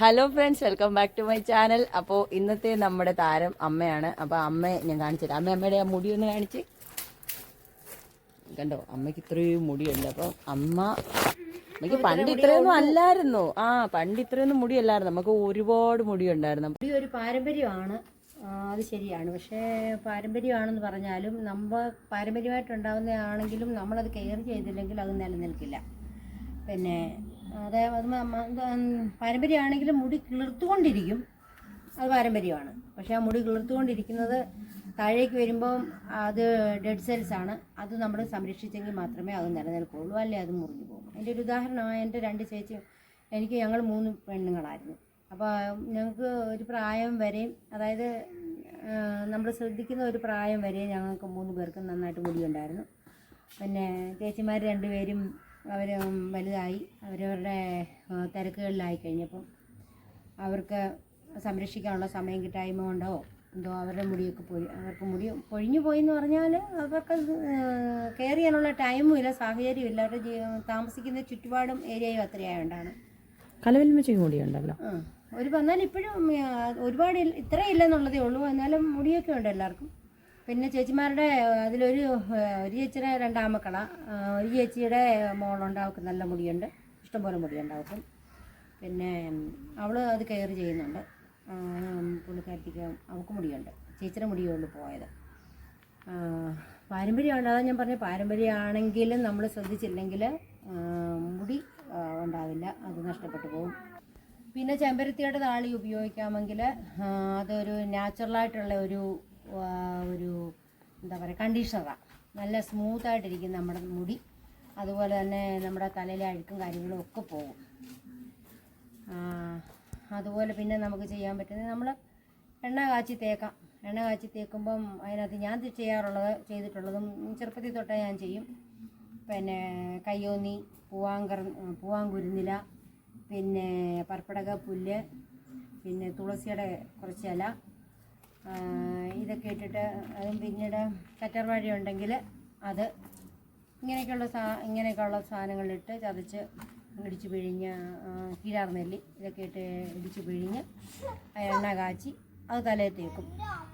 Hello friends welcome back to my channel അപ്പോൾ ഇന്നത്തെ നമ്മുടെ താരം അമ്മയാണ്. അപ്പോൾ അമ്മയെ ഞാൻ കാണിച്ചില്ല അമ്മ അമ്മയുടെ ആ മുടി ഒന്ന് കാണിച്ച്. കണ്ടോ? അമ്മയ്ക്ക് ഇത്രയും മുടിയുണ്ട്. അപ്പം അമ്മ അമ്മയ്ക്ക് പണ്ട് ഇത്രയൊന്നും അല്ലായിരുന്നു. ആ പണ്ട് ഇത്രയൊന്നും മുടിയല്ലായിരുന്നു. നമുക്ക് ഒരുപാട് മുടിയുണ്ടായിരുന്നു. മുടി ഒരു പാരമ്പര്യമാണ്. അത് ശരിയാണ്. പക്ഷേ പാരമ്പര്യമാണെന്ന് പറഞ്ഞാലും നമ്മൾ പാരമ്പര്യമായിട്ടുണ്ടാവുന്നതാണെങ്കിലും നമ്മളത് കെയർ ചെയ്തില്ലെങ്കിൽ അത് നിലനിൽക്കില്ല. പിന്നെ അതായത് അത് പാരമ്പര്യമാണെങ്കിലും മുടി കിളിർത്തുകൊണ്ടിരിക്കും. അത് പാരമ്പര്യമാണ്. പക്ഷേ ആ മുടി കിളിർത്തുകൊണ്ടിരിക്കുന്നത് താഴേക്ക് വരുമ്പോൾ അത് ഡെഡ് സെൽസ് ആണ്. അത് നമ്മൾ സംരക്ഷിച്ചെങ്കിൽ മാത്രമേ അത് നിലനിൽക്കുള്ളൂ. അല്ലെ അത് മുറിഞ്ഞു പോകും. എന്റെ ഒരു ഉദാഹരണമാണ് എന്റെ രണ്ട് ചേച്ചി എനിക്ക് ഞങ്ങൾ മൂന്ന് പെണ്ണുങ്ങളായിരുന്നു. അപ്പോൾ ഞങ്ങൾക്ക് ഒരു പ്രായം വരെയും അതായത് നമ്മൾ ശ്രദ്ധിക്കുന്ന ഒരു പ്രായം വരെ ഞങ്ങൾക്ക് മൂന്ന് പേർക്കും നന്നായിട്ട് മുടിയുണ്ടായിരുന്നു. പിന്നെ ചേച്ചിമാർ രണ്ടുപേരും അവർ വലുതായി അവരവരുടെ തിരക്കുകളിലായി കഴിഞ്ഞപ്പം അവർക്ക് സംരക്ഷിക്കാനുള്ള സമയം കിട്ടായ്മ കൊണ്ടോ എന്തോ അവരുടെ മുടിയൊക്കെ പൊഴി അവർക്ക് മുടി പൊഴിഞ്ഞു പോയി എന്ന് പറഞ്ഞാൽ അവർക്ക് കെയർ ചെയ്യാനുള്ള ടൈമും ഇല്ല സാഹചര്യവും ഇല്ല. അവരുടെ ജീ- താമസിക്കുന്ന ചുറ്റുപാടും ഏരിയയും അത്രയായോണ്ടാണ്. കലവൽമച്ചയ്ക്ക് മുടിയുണ്ടല്ലോ? ആ ഒരു എന്നാൽ ഇപ്പോഴും ഒരുപാട് ഇത്രയില്ല എന്നുള്ളതേ ഇല്ലെന്നുള്ളതേ ഉള്ളൂ. എന്നാലും മുടിയൊക്കെ ഉണ്ട് എല്ലാവർക്കും. പിന്നെ ചേച്ചിമാരുടെ അതിലൊരു ഒരു ചേച്ചിയുടെ രണ്ടാമക്കള. ഒരു ചേച്ചിയുടെ മോളുണ്ട് അവൾക്ക് നല്ല മുടിയുണ്ട്. ഇഷ്ടംപോലെ മുടിയുണ്ട് അവൾക്കും പിന്നെ അവൾ അത് കെയർ ചെയ്യുന്നുണ്ട്. പുള്ളിക്കാരത്തിക്ക് അവൾക്ക് മുടിയുണ്ട്. ചേച്ചിയുടെ മുടിയേ ഉള്ളൂ പോയത്. പാരമ്പര്യമാണ്. അതാണ് അതാ ഞാൻ പറഞ്ഞ പാരമ്പര്യമാണെങ്കിലും നമ്മൾ ശ്രദ്ധിച്ചില്ലെങ്കിൽ മുടി ഉണ്ടാവില്ല. അത് നഷ്ടപ്പെട്ടു പോകും. പിന്നെ ചെമ്പരത്തിയുടെ താളി ഉപയോഗിക്കാമെങ്കിൽ അതൊരു നാച്ചുറലായിട്ടുള്ള ഒരു ഒരു എന്താ പറയുക കണ്ടീഷണറാണ് നല്ല സ്മൂത്തായിട്ടിരിക്കും നമ്മുടെ മുടി. അതുപോലെ തന്നെ നമ്മുടെ തലയിലെ അഴുക്കും കാര്യങ്ങളും ഒക്കെ പോകും. അതുപോലെ പിന്നെ നമുക്ക് ചെയ്യാൻ പറ്റുന്നത് നമ്മൾ എണ്ണ കാച്ചി തേക്കാം. എണ്ണ കാച്ചി തേക്കുമ്പം അതിനകത്ത് ഞാൻ ചെയ്യാറുള്ളത് ചെയ്തിട്ടുള്ളതും ചെറുപ്പത്തിൽ തൊട്ടേ ഞാൻ ചെയ്യും. പിന്നെ കയ്യോന്നി പൂവാങ്കർ പൂവാങ്കുരുന്നില പിന്നെ പർപ്പടക പുല്ല് പിന്നെ തുളസിയുടെ കുറച്ച് ഇല ആ, ഇതൊക്കെ ഇട്ടിട്ട് അതും പിന്നീട് കറ്റർവാഴ ഉണ്ടെങ്കിൽ അത് ഇങ്ങനെയൊക്കെയുള്ള സാ ഇങ്ങനെയൊക്കെയുള്ള സാധനങ്ങളിട്ട് ചതച്ച് ഇടിച്ച് പിഴിഞ്ഞ് കീഴാർ നെല്ലി ഇതൊക്കെ ഇട്ട് ഇടിച്ച് പിഴിഞ്ഞ് എണ്ണ കാച്ചി അത് തലയിൽ തേക്കും.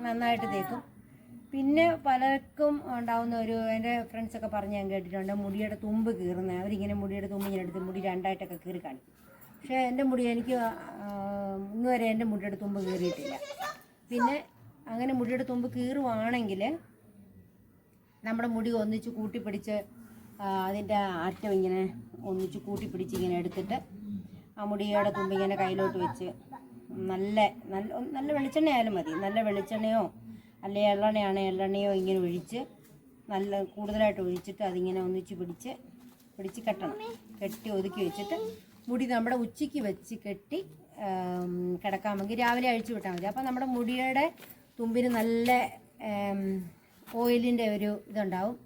നന്നായിട്ട് തേക്കും. പിന്നെ പലർക്കും ഉണ്ടാവുന്ന ഒരു എന്റെ ഫ്രണ്ട്സൊക്കെ പറഞ്ഞ് ഞാൻ കേട്ടിട്ടുണ്ട് മുടിയുടെ തുമ്പ് കീറുന്ന അവരിങ്ങനെ മുടിയുടെ തുമ്പ് ഇങ്ങനെ എടുത്ത് മുടി രണ്ടായിട്ടൊക്കെ കീറി കാണിക്കും. പക്ഷേ എന്റെ മുടി എനിക്ക് ഇന്നുവരെ വരെ എന്റെ മുടിയുടെ തുമ്പ് കീറിയിട്ടില്ല. പിന്നെ അങ്ങനെ മുടിയുടെ തുമ്പ് കീറുവാണെങ്കിൽ നമ്മുടെ മുടി ഒന്നിച്ച് കൂട്ടിപ്പിടിച്ച് അതിന്റെ ആറ്റം ഇങ്ങനെ ഒന്നിച്ച് കൂട്ടിപ്പിടിച്ച് ഇങ്ങനെ എടുത്തിട്ട് ആ മുടിയുടെ തുമ്പ് ഇങ്ങനെ കയ്യിലോട്ട് വെച്ച് നല്ല നല്ല നല്ല വെളിച്ചെണ്ണ ആയാലും മതി. നല്ല വെളിച്ചെണ്ണയോ അല്ലെ എള്ളെണ്ണയാണ് എള്ളെണ്ണയോ ഇങ്ങനെ ഒഴിച്ച് നല്ല കൂടുതലായിട്ട് ഒഴിച്ചിട്ട് അതിങ്ങനെ ഒന്നിച്ച് പിടിച്ച് പിടിച്ച് കെട്ടണം. കെട്ടി ഒതുക്കി വെച്ചിട്ട് മുടി നമ്മുടെ ഉച്ചയ്ക്ക് വെച്ച് കെട്ടി കിടക്കാമെങ്കിൽ രാവിലെ അഴിച്ചു വിട്ടാൽ മതി. അപ്പോൾ നമ്മുടെ മുടിയുടെ തുമ്പിന് നല്ല ഓയിലിന്റെ ഒരു ഇതുണ്ടാവും.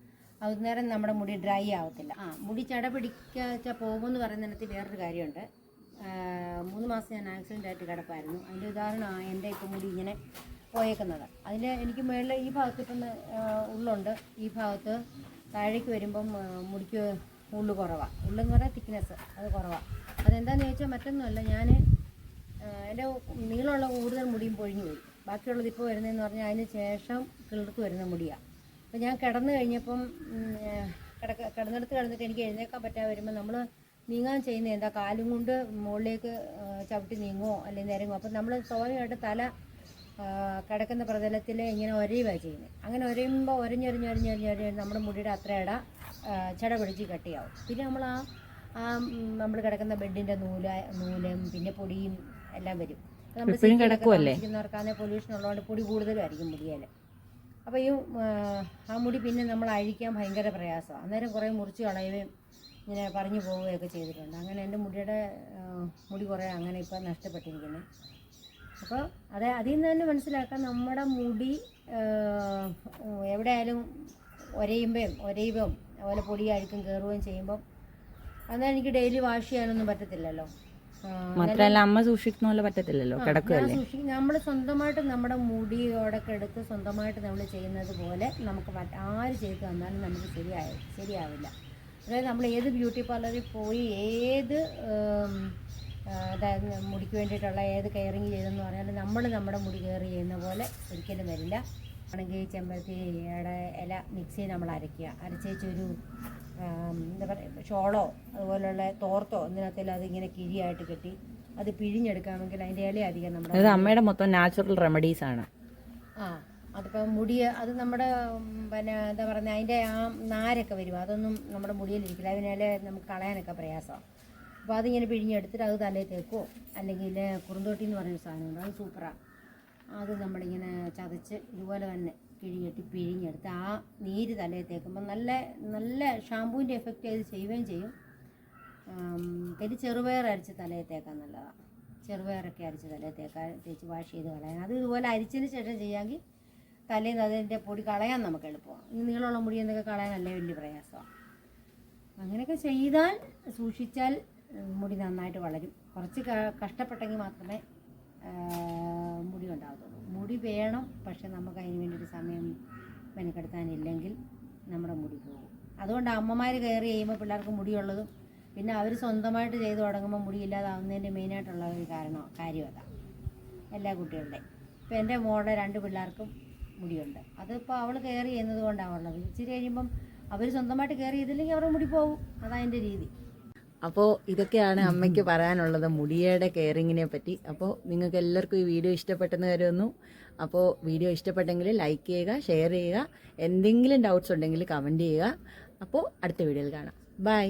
അന്നേരം നമ്മുടെ മുടി ഡ്രൈ ആവത്തില്ല. ആ മുടി ചട പിടിക്കാച്ച പോകുമെന്ന് പറയുന്നതിനകത്ത് വേറൊരു കാര്യമുണ്ട്. മൂന്ന് മാസം ഞാൻ ആക്സിഡന്റ് ആയിട്ട് കിടപ്പായിരുന്നു. അതിന്റെ ഉദാഹരണമാണ് എന്റെ ഇപ്പം മുടി ഇങ്ങനെ പോയേക്കുന്നത്. അതിൽ എനിക്ക് മുകളിൽ ഈ ഭാഗത്ത് ഇപ്പം ഉള്ളുണ്ട്. ഈ ഭാഗത്ത് താഴേക്ക് വരുമ്പം മുടിക്ക് ഉള്ളു കുറവാണ് ഉള്ളെന്ന് പറഞ്ഞാൽ തിക്നെസ് അത് കുറവാണ് അതെന്താണെന്ന് ചോദിച്ചാൽ മറ്റൊന്നുമല്ല ഞാൻ എന്റെ നീളമുള്ള കൂടുതൽ മുടിയും പൊഴിഞ്ഞു പോയി. ബാക്കിയുള്ളത് ഇപ്പോൾ വരുന്നതെന്ന് പറഞ്ഞാൽ അതിന് ശേഷം കിളിർത്ത് വരുന്ന മുടിയാണ് അപ്പോൾ ഞാൻ കിടന്നു കഴിഞ്ഞപ്പം കിടക്ക കിടന്നെടുത്ത് കിടന്നിട്ട് എനിക്ക് എഴുന്നേക്കാൻ പറ്റാതെ വരുമ്പോൾ നമ്മൾ നീങ്ങാൻ ചെയ്യുന്ന എന്താ? കാലും കൊണ്ട് മുകളിലേക്ക് ചവിട്ടി നീങ്ങുമോ അല്ലെങ്കിൽ നിരങ്ങുമോ അപ്പം നമ്മൾ സ്വാഭാവികമായിട്ട് തല കിടക്കുന്ന പ്രതലത്തിൽ ഇങ്ങനെ ഒരയുകയാണ് ചെയ്യുന്നത് അങ്ങനെ ഒരയുമ്പോൾ ഒരഞ്ഞൊരഞ്ഞൊരഞ്ഞൊരഞ്ഞ് നമ്മുടെ മുടിയുടെ അത്ര ഇട ചട പിടിച്ച് കട്ടിയാവും. പിന്നെ നമ്മൾ ആ നമ്മൾ കിടക്കുന്ന ബെഡിന്റെ നൂല നൂലും പിന്നെ പൊടിയും എല്ലാം വരും. നമ്മൾ കിടക്കുമല്ലേ? താമസിക്കുന്നവർക്കാണെങ്കിൽ പൊല്യൂഷൻ ഉള്ളതുകൊണ്ട് പൊടി കൂടുതലായിരിക്കും മുടിയേൽ അപ്പോൾ ഈ ആ, മുടി പിന്നെ നമ്മൾ അഴിക്കാൻ ഭയങ്കര പ്രയാസമാണ്. അന്നേരം കുറേ മുറിച്ച് കളയുകയും ഇങ്ങനെ പറഞ്ഞു പോവുകയൊക്കെ ചെയ്തിട്ടുണ്ട്. അങ്ങനെ എന്റെ മുടിയുടെ മുടി കുറേ അങ്ങനെ ഇപ്പോൾ നഷ്ടപ്പെട്ടിരിക്കുന്നത് അപ്പോൾ അത് അതിൽ നിന്ന് തന്നെ മനസ്സിലാക്കാം നമ്മുടെ മുടി എവിടെയായാലും ഒരയുമ്പം ഒരയുമ്പം അതുപോലെ പൊടി അഴുക്കും കയറുകയും ചെയ്യുമ്പം അന്നേരം എനിക്ക് ഡെയിലി വാഷ് ചെയ്യാനൊന്നും പറ്റത്തില്ലല്ലോ. ആ, മാത്രമല്ല അമ്മ സൂക്ഷിക്കുന്ന പോലെ പറ്റത്തില്ലല്ലോ കിടക്കുകയല്ലേ നമ്മൾ സ്വന്തമായിട്ട് നമ്മുടെ മുടിയോടൊക്കെ എടുത്ത് സ്വന്തമായിട്ട് നമ്മൾ ചെയ്യുന്നത് പോലെ നമുക്ക് ആര് ചെയ്ത് തന്നാലും നമുക്ക് ശരിയായ ശരിയാവില്ല. അതായത് നമ്മൾ ഏത് ബ്യൂട്ടി പാർലറിൽ പോയി ഏത് അതായത് മുടിക്ക് വേണ്ടിയിട്ടുള്ള ഏത് കെയറിങ് ചെയ്തെന്ന് പറഞ്ഞാൽ നമ്മൾ നമ്മുടെ മുടി കെയർ ചെയ്യുന്ന പോലെ ഒരിക്കലും വരില്ല. ആണെങ്കിൽ ചെമ്പരത്തിയുടെ ഇല മിക്സി നമ്മൾ അരയ്ക്കുക. അരച്ചേച്ചൊരു എന്താ പറയുക ഷോളോ അതുപോലുള്ള തോർത്തോ എന്തിനകത്തേലും അതിങ്ങനെ കിഴിയായിട്ട് കെട്ടി അത് പിഴിഞ്ഞെടുക്കാമെങ്കിൽ അതിന്റെ ഇല അധികം നമ്മുടെ അമ്മയുടെ മൊത്തം നാച്ചുറൽ റെമഡീസ് ആണ്. ആ അതിപ്പോൾ മുടി അത് നമ്മുടെ പിന്നെ എന്താ പറയുക അതിന്റെ ആ നാരൊക്കെ വരും. അതൊന്നും നമ്മുടെ മുടിയിലിരിക്കില്ല അതിനാലെ നമുക്ക് കളയാനൊക്കെ പ്രയാസമാണ്. അപ്പോൾ അതിങ്ങനെ പിഴിഞ്ഞെടുത്തിട്ട് അത് തലയിൽ തേക്കോ. അല്ലെങ്കിൽ കുറുന്തോട്ടി എന്ന് പറയുന്ന സാധനമുണ്ട് അത് സൂപ്പറാണ് അത് നമ്മളിങ്ങനെ ചതച്ച് ഇതുപോലെ തന്നെ കിഴികെട്ടി പിഴിഞ്ഞെടുത്ത് ആ നീര് തലയിൽ തേക്കുമ്പോൾ നല്ല നല്ല ഷാമ്പൂവിന്റെ എഫക്റ്റ് അത് ചെയ്യുകയും ചെയ്യും. പിന്നെ ചെറുപയർ അരച്ച് തലയിൽ തേക്കാൻ നല്ലതാണ്. ചെറുപയറൊക്കെ അരച്ച് തലയിൽ തേക്കാൻ തേച്ച് വാഷ് ചെയ്ത് കളയാൻ അത് ഇതുപോലെ അരിച്ചതിന് ശേഷം ചെയ്യാമെങ്കിൽ തലയിൽ നിന്ന് അതിന്റെ പൊടി കളയാൻ നമുക്ക് എളുപ്പമാണ്. ഈ നീളമുള്ള മുടി എന്നൊക്കെ കളയാനല്ലേ വലിയ പ്രയാസമാണ്. അങ്ങനെയൊക്കെ ചെയ്താൽ സൂക്ഷിച്ചാൽ മുടി നന്നായിട്ട് വളരും. കുറച്ച് കഷ്ടപ്പെട്ടെങ്കിൽ മാത്രമേ മുടി ഉണ്ടാകത്തുള്ളൂ. മുടി വേണം പക്ഷെ നമുക്ക് അതിന് വേണ്ടിയിട്ട് സമയം മെനക്കെടുത്താനില്ലെങ്കിൽ നമ്മുടെ മുടി പോകും. അതുകൊണ്ട് അമ്മമാർ കയറി ചെയ്യുമ്പോൾ പിള്ളേർക്ക് മുടിയുള്ളതും പിന്നെ അവർ സ്വന്തമായിട്ട് ചെയ്ത് തുടങ്ങുമ്പോൾ മുടിയില്ലാതാവുന്നതിന്റെ മെയിനായിട്ടുള്ള ഒരു കാരണം കാര്യം അതാണ് എല്ലാ കുട്ടികളുടെയും. ഇപ്പം എന്റെ മോളുടെ രണ്ട് പിള്ളേർക്കും മുടിയുണ്ട്. അതിപ്പോൾ അവൾ കെയർ ചെയ്യുന്നത് കൊണ്ടാണ് ഉള്ളത്. ഇച്ചിരി കഴിയുമ്പം അവർ സ്വന്തമായിട്ട് കെയർ ചെയ്തില്ലെങ്കിൽ അവരുടെ മുടി പോകും. അതതിന്റെ രീതി. അപ്പോൾ ഇതൊക്കെയാണ് അമ്മയ്ക്ക് പറയാനുള്ളത് മുടിയുടെ കെയറിങ്ങിനെ പറ്റി. അപ്പോൾ നിങ്ങൾക്ക് എല്ലാവർക്കും ഈ വീഡിയോ ഇഷ്ടപ്പെട്ടെന്ന് കരുതുന്നു. അപ്പോൾ വീഡിയോ ഇഷ്ടപ്പെട്ടെങ്കിൽ ലൈക്ക് ചെയ്യുക ഷെയർ ചെയ്യുക. എന്തെങ്കിലും ഡൗട്ട്സ് ഉണ്ടെങ്കിൽ കമന്റ് ചെയ്യുക. അപ്പോൾ അടുത്ത വീഡിയോയിൽ കാണാം. ബൈ